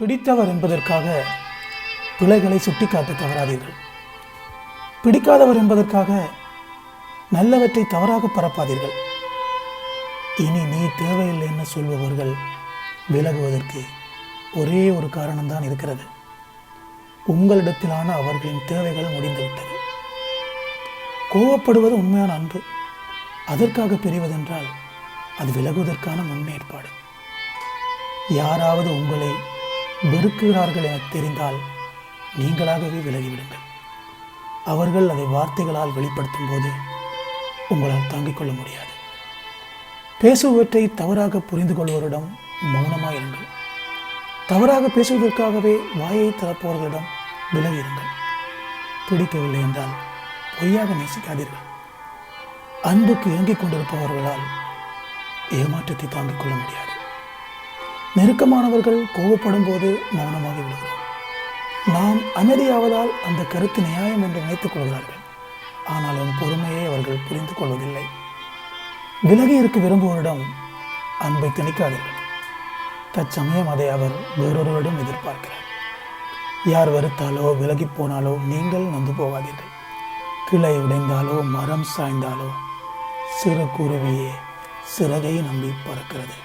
பிடித்தவர் என்பதற்காக பிழைகளை சுட்டிக்காட்ட தவறாதீர்கள். பிடிக்காதவர் என்பதற்காக நல்லவற்றை தவறாக பரப்பாதீர்கள். இனி நீ தேவையில்லை என்று சொல்பவர்கள் விலகுவதற்கு ஒரே ஒரு காரணம்தான் இருக்கிறது. உங்களிடத்திலான அவர்களின் தேவைகள் முடிந்துவிட்டது. கோவப்படுவது உண்மையான அன்பு. அதற்காக பிரிவதென்றால் அது விலகுவதற்கான முன்னேற்பாடு. யாராவது உங்களை வெறுக்கிறார்கள் என தெரிந்தால் நீங்களாகவே விலகிவிடுங்கள். அவர்கள் அதை வார்த்தைகளால் வெளிப்படுத்தும் போது உங்களால் தாங்கிக் கொள்ள முடியாது. பேசுவற்றை தவறாக புரிந்து கொள்வோரிடம் மௌனமாக இருங்கள். தவறாக பேசுவதற்காகவே வாயை திறப்பவர்களிடம் விலகியிருங்கள். பிடிக்கவில்லை என்றால் பொய்யாக நேசிக்காதீர்கள். அன்புக்கு இயங்கிக் கொண்டிருப்பவர்களால் ஏமாற்றத்தை தாங்கிக் கொள்ள முடியாது. நெருக்கமானவர்கள் கோபப்படும் போது மௌனமாக விடுகிறோம் நாம் அமைதியாவதால் அந்த கருத்து நியாயம் என்று நினைத்துக் கொள்கிறார்கள். ஆனாலும் பொறுமையை அவர்கள் புரிந்து கொள்வதில்லை. விலகி இருக்க விரும்புவோரிடம் அன்பை திணிக்காதீர்கள். தற்சமயம் அதை அவர் வேறொருவரிடம் எதிர்பார்க்கிறார். யார் வெறுத்தாலோ விலகி போனாலோ நீங்கள் நொந்து போகாதீர்கள். கிளை உடைந்தாலோ மரம் சாய்ந்தாலோ சிறு குருவியே சிறகை நம்பி பறக்கிறது.